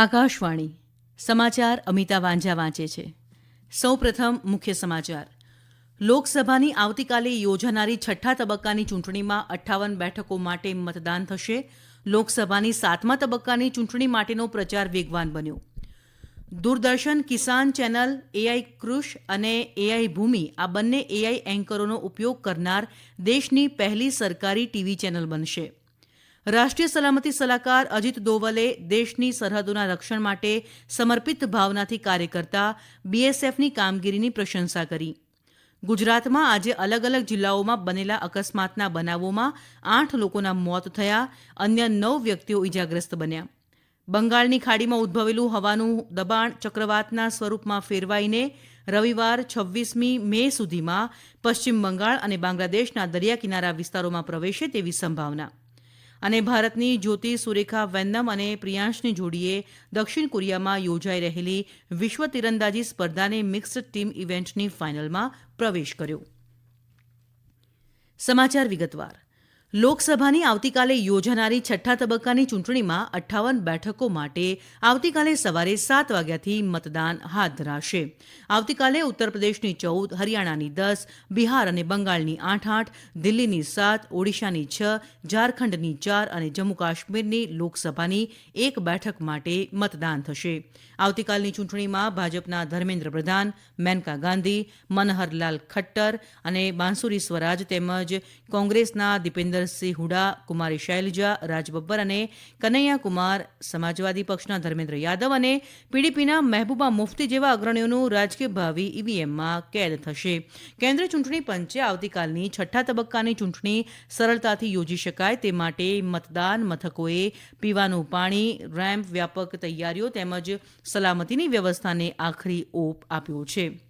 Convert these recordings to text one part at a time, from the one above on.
આકાશવાણી, સમાચાર અમિતા વાંઝા વાંચે છે. સૌપ્રથમ મુખ્ય સમાચાર. લોકસભાની આવતીકાલે યોજાનારી છઠ્ઠા તબક્કાની ચૂંટણીમાં અઠ્ઠાવન બેઠકો માટે મતદાન થશે. લોકસભાની સાતમા તબક્કાની ચૂંટણી માટેનો પ્રચાર વેગવાન બન્યો. દૂરદર્શન, કિસાન ચેનલ, એઆઈ કૃષ અને એઆઈ ભૂમિ આ બંને એઆઈ એન્કરોનો ઉપયોગ કરનાર દેશની પહેલી સરકારી ટીવી ચેનલ બનશે. રાષ્ટ્રીય સલામતી સલાહકાર અજીત દોવલે દેશની સરહદોના રક્ષણ માટે સમર્પિત ભાવનાથી કાર્ય કરતા બીએસએફની કામગીરીની પ્રશંસા કરી. ગુજરાતમાં આજે અલગ અલગ જિલ્લાઓમાં બનેલા અકસ્માતના બનાવોમાં આઠ લોકોના મોત થયા, અન્ય નવ વ્યક્તિઓ ઇજાગ્રસ્ત બન્યા. બંગાળની ખાડીમાં ઉદ્ભવેલું હવાનું દબાણ ચક્રવાતના સ્વરૂપમાં ફેરવાઈને રવિવાર છવ્વીસમી મે સુધીમાં પશ્ચિમ બંગાળ અને બાંગ્લાદેશના દરિયા કિનારા વિસ્તારોમાં પ્રવેશે તેવી સંભાવના. અને ભારતની જ્યોતિ, સુરેખા, વેન્નમ અને પ્રિયાંશની જોડીએ દક્ષિણ કોરિયામાં યોજાઈ રહેલી વિશ્વ તીરંદાજી સ્પર્ધાની મિક્સ્ડ ટીમ ઇવેન્ટની ફાઇનલમાં પ્રવેશ કર્યો. સમાચાર વિગતવાર. લોકસભાની આવતીકાલે યોજાનારી છઠ્ઠા તબક્કાની ચૂંટણીમાં અઠ્ઠાવન બેઠકો માટે આવતીકાલે સવારે સાત વાગ્યાથી મતદાન હાથ ધરાશે. આવતીકાલે ઉત્તરપ્રદેશની ચૌદ, હરિયાણાની દસ, બિહાર અને બંગાળની આઠ આઠ, દિલ્હીની સાત, ઓડિશાની છ, ઝારખંડની ચાર અને જમ્મુ કાશ્મીરની લોકસભાની એક બેઠક માટે મતદાન થશે. આવતીકાલની ચૂંટણીમાં ભાજપના ધર્મેન્દ્ર પ્રધાન, મેનકા ગાંધી, મનહરલાલ ખટ્ટર અને બાંસુરી સ્વરાજ તેમજ કોંગ્રેસના દીપેન્દર સિંહ હુડા, કુમારી શૈલજા રાજબબ્બર અને કનૈયા કુમાર સમાજવાદી પક્ષના ધર્મેન્દ્ર યાદવ અને પીડીપીના મહેબૂબા મુફ્તી જેવા અગ્રણીઓનું રાજકીય ભાવિ ઈવીએમમાં કેદ થશે. કેન્દ્રીય ચૂંટણી પંચે આવતીકાલની છઠ્ઠા તબક્કાની ચૂંટણી સરળતાથી યોજી શકાય તે માટે મતદાન મથકોએ પીવાનું પાણી, રેમ્પ, વ્યાપક તૈયારીઓ તેમજ સલામતીની વ્યવસ્થાને આખરી ઓપ આપ્યો છે.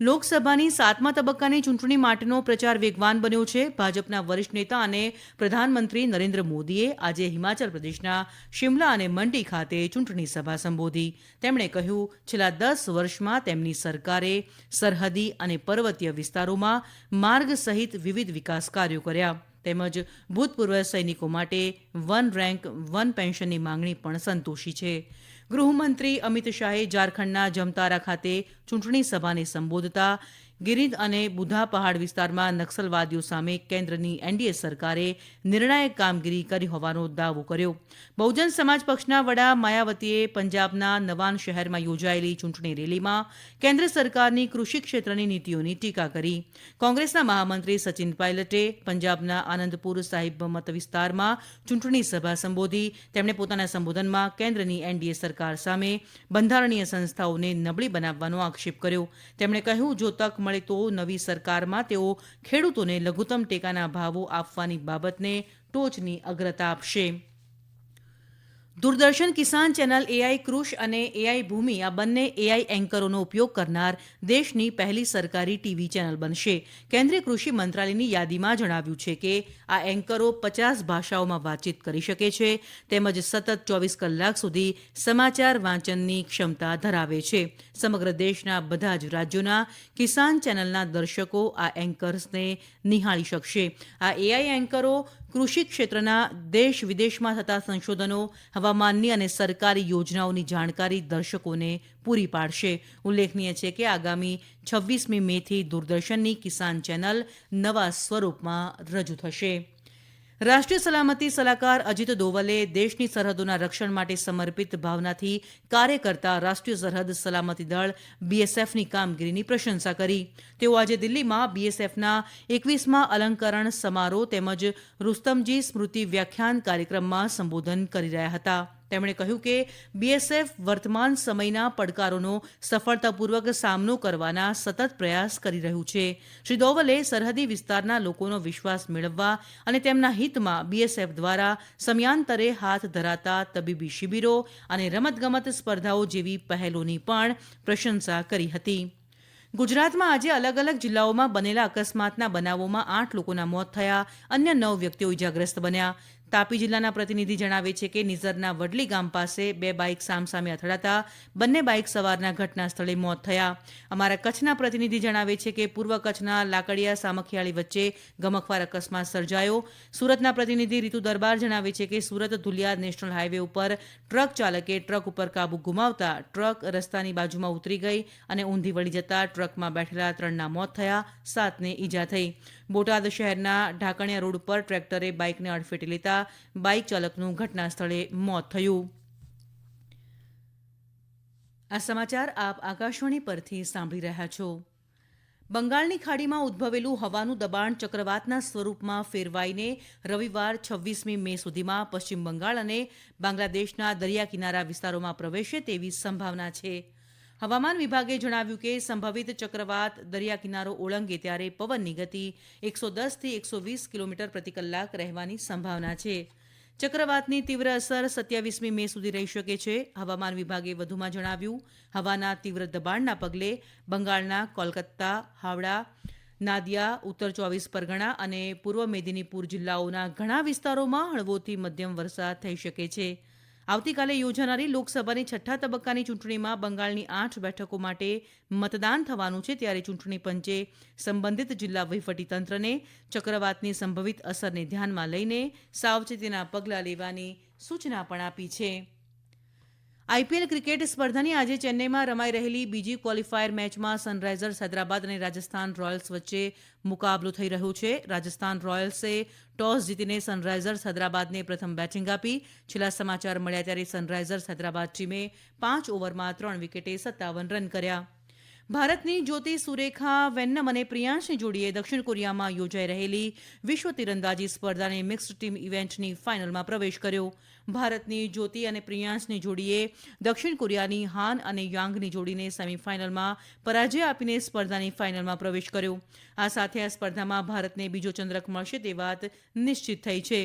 લોકસભાની સાતમા તબક્કાની ચૂંટણી માટેનો પ્રચાર વેગવાન બન્યો છે. ભાજપના વરિષ્ઠ નેતા અને પ્રધાનમંત્રી નરેન્દ્ર મોદીએ આજે હિમાચલ પ્રદેશના શિમલા અને મંડી ખાતે ચૂંટણી સભા સંબોધી. તેમણે કહ્યું, છેલ્લા દસ વર્ષમાં તેમની સરકારે સરહદી અને પર્વતીય વિસ્તારોમાં માર્ગ સહિત વિવિધ વિકાસ કાર્યો કર્યા. તેમજ ભૂતપૂર્વ સૈનિકો માટે વન રેન્ક, વન પેન્શનની માંગણી પણ સંતોષી છે. ગૃહમંત્રી અમિત શાહે ઝારખંડના જમતારા ખાતે ચૂંટણી સભાને સંબોધતા ગિરિધ અને બુધા પહાડ વિસ્તારમાં નક્સલવાદીઓ સામે કેન્દ્રની એનડીએ સરકારે નિર્ણાયક કામગીરી કરી હોવાનો દાવો કર્યો. બહુજન સમાજ પક્ષના વડા માયાવતીએ પંજાબના નવાન શહેરમાં યોજાયેલી ચૂંટણી રેલીમાં કેન્દ્ર સરકારની કૃષિ ક્ષેત્રની નીતિઓની ટીકા કરી. કોંગ્રેસના મહામંત્રી સચિન પાયલટે પંજાબના આનંદપુર સાહિબ મત વિસ્તારમાં ચૂંટણી સભા સંબોધી. તેમણે પોતાના સંબોધનમાં કેન્દ્રની એનડીએ સરકાર સામે બંધારણીય સંસ્થાઓને નબળી બનાવવાનો આક્ષેપ કર્યો. તેમણે કહ્યું, જો તક મળે તો નવી સરકારમાં તેઓ ખેડૂતોને લઘુત્તમ ટેકાના ભાવો આપવાની બાબતને ટોચની અગ્રતા આપશે. દૂરદર્શન, કિસાન ચેનલ એઆઈ કૃષ અને એઆઈ ભૂમિ આ બંને એઆઈ એન્કરોનો ઉપયોગ કરનાર દેશની પહેલી સરકારી ટીવી ચેનલ બનશે. કેન્દ્રીય કૃષિ મંત્રાલયની યાદીમાં જણાવ્યું છે કે આ એન્કરો પચાસ ભાષાઓમાં વાતચીત કરી શકે છે, તેમજ સતત ચોવીસ કલાક સુધી સમાચાર વાંચનની ક્ષમતા ધરાવે છે. સમગ્ર દેશના બધા જ રાજ્યોના કિસાન ચેનલના દર્શકો આ એન્કર્સને નિહાળી શકશે. આ એઆઈ એન્કરો કૃષિ ક્ષેત્રના દેશ વિદેશમાં થતા સંશોધનો, હવામાનની અને સરકારી યોજનાઓની જાણકારી દર્શકોને પૂરી પાડશે. ઉલ્લેખનીય છે કે આગામી છવ્વીસમી મેથી દૂરદર્શનની કિસાન ચેનલ નવા સ્વરૂપમાં રજૂ થશે. રાષ્ટ્રીય સલામતી સલાહકાર અજીત દોવલે દેશની સરહદોના રક્ષણ માટે સમર્પિત ભાવનાથી કાર્ય કરતા રાષ્ટ્રીય સરહદ સલામતી દળ બીએસએફની કામગીરીની પ્રશંસા કરી. તેઓ આજે દિલ્હીમાં બીએસએફના એકવીસમાં અલંકરણ સમારોહ તેમજ રુસ્તમજી સ્મૃતિ વ્યાખ્યાન કાર્યક્રમમાં સંબોધન કરી રહ્યા હતા. તેમણે કહ્યું કે બીએસએફ વર્તમાન સમયના પડકારોનો સફળતાપૂર્વક સામનો કરવાના સતત પ્રયાસ કરી રહ્યું છે. શ્રી દોવલે સરહદી વિસ્તારના લોકોનો વિશ્વાસ મેળવવા અને તેમના હિતમાં બીએસએફ દ્વારા સમયાંતરે હાથ ધરાતા તબીબી શિબિરો અને રમતગમત સ્પર્ધાઓ જેવી પહેલોની પણ પ્રશંસા કરી હતી. ગુજરાતમાં આજે અલગ અલગ જિલ્લાઓમાં બનેલા અકસ્માતના બનાવોમાં આઠ લોકોના મોત થયા, અન્ય નવ વ્યક્તિઓ ઇજાગ્રસ્ત બન્યા. તાપી જિલ્લાના પ્રતિનિધિ જણાવે છે કે નિઝરના વડલી ગામ પાસે બે બાઇક સામસામે અથડાતા બંને બાઇક સવારના ઘટના સ્થળે મોત થયા. અમારા કચ્છના પ્રતિનિધિ જણાવે છે કે પૂર્વ કચ્છના લાકડિયા સામખિયાળી વચ્ચે ગમખવાર અકસ્માત સર્જાયો. સુરતના પ્રતિનિધિ રીતુ દરબાર જણાવે છે કે સુરત ધુલિયા નેશનલ હાઇવે ઉપર ટ્રક ચાલકે ટ્રક ઉપર કાબુ ગુમાવતા ટ્રક રસ્તાની બાજુમાં ઉતરી ગઈ અને ઊંધી વળી જતા ટ્રકમાં બેઠેલા ત્રણના મોત થયા, સાતને ઈજા થઈ. બોટાદ શહેરના ઢાકણિયા રોડ ઉપર ટ્રેક્ટરે બાઇકને અડફેટે લેતા બાઇક ચાલકનું ઘટના સ્થળે મોત થયું. આ સમાચાર આપ આકાશવાણી પરથી સાંભળી રહ્યા છો. બંગાળની ખાડીમાં ઉદ્ભવેલું હવાનું દબાણ ચક્રવાતના સ્વરૂપમાં ફેરવાઈને રવિવાર છવ્વીસમી મે સુધીમાં પશ્ચિમ બંગાળ અને બાંગ્લાદેશના દરિયા કિનારા વિસ્તારોમાં પ્રવેશે તેવી સંભાવના છે. હવામાન વિભાગે જણાવ્યું કે સંભવિત ચક્રવાત દરિયા કિનારો ઓળંગે ત્યારે પવનની ગતિ એકસો દસથી એકસો વીસ કિલોમીટર પ્રતિ કલાક રહેવાની સંભાવના છે. ચક્રવાતની તીવ્ર અસર સત્યાવીસમી મે સુધી રહી શકે છે. હવામાન વિભાગે વધુમાં જણાવ્યું, હવાના તીવ્ર દબાણના પગલે બંગાળના કોલકાતા, હાવડા, નાદિયા, ઉત્તર ચોવીસ પરગણા અને પૂર્વ મેદિનીપુર જિલ્લાઓના ઘણા વિસ્તારોમાં હળવોથી મધ્યમ વરસાદ થઈ શકે છે. આવતીકાલે યોજાનારી લોકસભાની છઠ્ઠા તબક્કાની ચૂંટણીમાં બંગાળની આઠ બેઠકો માટે મતદાન થવાનું છે. ત્યારે ચૂંટણી પંચે સંબંધિત જિલ્લા વહીવટીતંત્રને ચક્રવાતની સંભવિત અસરને ધ્યાનમાં લઈને સાવચેતીના પગલાં લેવાની સૂચના પણ આપી છે. આઈપીએલ ક્રિકેટ સ્પર્ધાની આજે ચેન્નઈમાં રમાઈ રહેલી બીજી ક્વોલિફાયર મેચમાં સનરાઇઝર્સ હૈદરાબાદ અને રાજસ્થાન રોયલ્સ વચ્ચે મુકાબલો થઈ રહ્યો છે. રાજસ્થાન રોયલ્સે ટોસ જીતીને સનરાઇઝર્સ હૈદરાબાદને પ્રથમ બેટિંગ આપી. છેલ્લા સમાચાર મળ્યા ત્યારે સનરાઇઝર્સ હૈદરાબાદ ટીમે પાંચ ઓવરમાં ત્રણ વિકેટે સત્તાવન રન કર્યા. ભારતની જ્યોતિ સુરેખા, વેન્નમ અને પ્રિયાંશની જોડીએ દક્ષિણ કોરિયામાં યોજાઈ રહેલી વિશ્વ તીરંદાજી સ્પર્ધાની મિક્સ્ડ ટીમ ઇવેન્ટની ફાઇનલમાં પ્રવેશ કર્યો. ભારતની જ્યોતિ અને પ્રિયાંશની જોડીએ દક્ષિણ કોરિયાની હાન અને યાંગની જોડીને સેમીફાઇનલમાં પરાજય આપીને સ્પર્ધાની ફાઇનલમાં પ્રવેશ કર્યો. આ સાથે આ સ્પર્ધામાં ભારતને બીજો ચંદ્રક મળશે તે વાત નિશ્ચિત થઈ છે.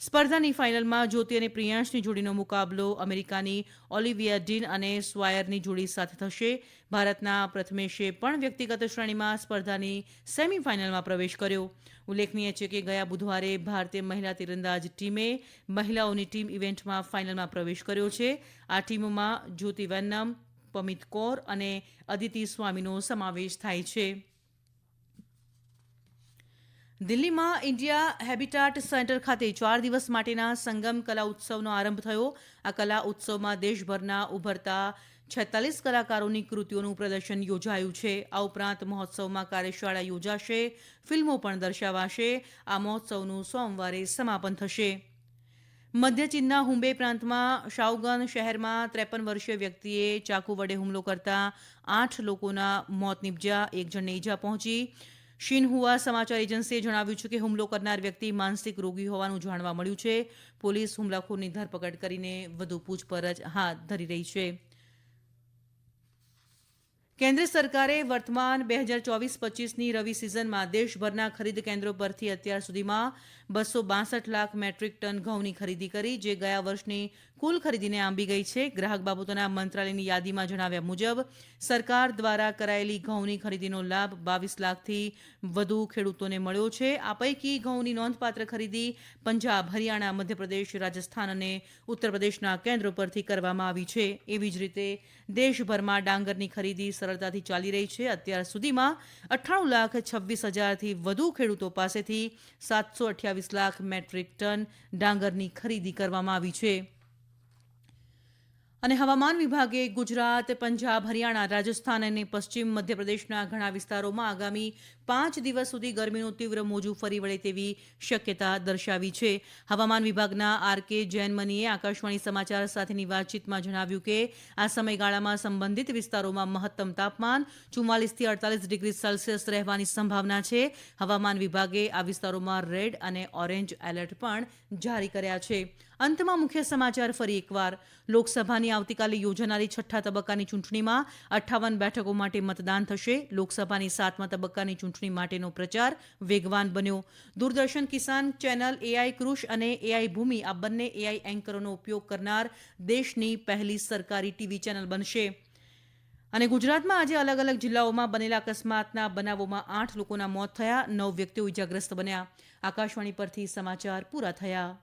સ્પર્ધાની ફાઇનલમાં જ્યોતિ અને પ્રિયાંશની જોડીનો મુકાબલો અમેરિકાની ઓલિવિયા ડીન અને સ્વાયરની જોડી સાથે થશે. ભારતના પ્રથમેશે પણ વ્યક્તિગત શ્રેણીમાં સ્પર્ધાની સેમીફાઇનલમાં પ્રવેશ કર્યો. ઉલ્લેખનીય છે કે ગયા બુધવારે ભારતીય મહિલા તીરંદાજ ટીમે મહિલાઓની ટીમ ઇવેન્ટમાં ફાઇનલમાં પ્રવેશ કર્યો છે. આ ટીમમાં જ્યોતિ વેન્નમ, પમિત કૌર અને અદિતિ સ્વામીનો સમાવેશ થાય છે. દિલ્હીમાં ઇન્ડિયા હેબિટાટ સેન્ટર ખાતે ચાર દિવસ માટેના સંગમ કલા ઉત્સવનો આરંભ થયો. આ કલા ઉત્સવમાં દેશભરના ઉભરતા છેતાલીસ કલાકારોની કૃતિઓનું પ્રદર્શન યોજાયું છે. આ ઉપરાંત મહોત્સવમાં કાર્યશાળા યોજાશે, ફિલ્મો પણ દર્શાવાશે. આ મહોત્સવનું સોમવારે સમાપન થશે. મધ્ય ચીનના હુંબે પ્રાંતમાં શાઓગન શહેરમાં ત્રેપન વર્ષીય વ્યક્તિએ ચાકુ વડે હુમલો કરતા આઠ લોકોના મોત નીપજ્યા, એક જણને ઈજા પહોંચી. શિનહુઆ સમાચાર એજન્સીએ જણાવ્યું છે કે હુમલો કરનાર વ્યક્તિ માનસિક રોગી હોવાનું જાણવા મળ્યું છે. પોલીસ હુમલાખોરની ધરપકડ કરીને વધુ પૂછપરછ હાથ ધરી રહી છે. કેન્દ્ર સરકારે વર્તમાન બે હજાર ચોવીસ પચીસની રવિ સિઝનમાં દેશભરના ખરીદ કેન્દ્રો પરથી અત્યાર સુધીમાં બસો બાસઠ લાખ મેટ્રિક ટન ઘઉંની ખરીદી કરી, જે ગયા વર્ષની કુલ ખરીદીને આંબી ગઈ છે. ગ્રાહક બાબતોના મંત્રાલયની યાદીમાં જણાવ્યા મુજબ, સરકાર દ્વારા કરાયેલી ઘઉંની ખરીદીનો લાભ બાવીસ લાખથી વધુ ખેડૂતોને મળ્યો છે. આ પૈકી ઘઉંની નોંધપાત્ર ખરીદી પંજાબ, હરિયાણા, મધ્યપ્રદેશ, રાજસ્થાન અને ઉત્તર પ્રદેશના કેન્દ્રો પરથી કરવામાં આવી છે. એવી જ રીતે દેશભરમાં ડાંગરની ખરીદી સરળતાથી ચાલી રહી છે. અત્યાર સુધીમાં અઠ્ઠાણું લાખ છવ્વીસ હજારથી વધુ ખેડૂતો પાસેથી સાતસો અઠ્યાવીસ લાખ મેટ્રિક ટન ડાંગરની ખરીદી કરવામાં આવી છે. હવામાન વિભાગે ગુજરાત પંજાબ હરિયાણા રાજસ્થાન અને પશ્ચિમ મધ્યપ્રદેશના ઘણા વિસ્તારોમાં આગામી પાંચ દિવસ સુધી ગરમીનું તીવ્ર મોજું ફરી વળે તેવી શક્યતા દર્શાવી છે. હવામાન વિભાગના આર કે જૈનમનીએ આકાશવાણી સમાચાર સાથેની વાતચીતમાં જણાવ્યું કે, આ સમયગાળામાં સંબંધિત વિસ્તારોમાં મહત્તમ તાપમાન ચુમ્માલીસથી અડતાલીસ ડિગ્રી સેલ્સિયસ રહેવાની સંભાવના છે. હવામાન વિભાગે આ વિસ્તારોમાં રેડ અને ઓરેન્જ એલર્ટ પણ જારી કર્યા છે. અંતમાં મુખ્ય સમાચાર ફરી એકવાર. લોકસભાની આવતીકાલે યોજાનારી છઠ્ઠા તબક્કાની ચૂંટણીમાં અઠ્ઠાવન બેઠકો માટે મતદાન થશે. લોકસભાની સાતમા તબક્કાની ચૂંટણી માટેનો પ્રચાર વેગવાન બન્યો. દૂરદર્શન કિસાન ચેનલ એઆઈ કૃષ અને એઆઈ ભૂમિ આ બંને એઆઈ એન્કરોનો ઉપયોગ કરનાર દેશની પહેલી સરકારી ટીવી ચેનલ બનશે. અને ગુજરાતમાં આજે અલગ અલગ જિલ્લાઓમાં બનેલા અકસ્માતના બનાવોમાં આઠ લોકોના મોત થયા, નવ વ્યક્તિઓ ઇજાગ્રસ્ત બન્યા. આકાશવાણી પરથી સમાચાર પૂરા થયા.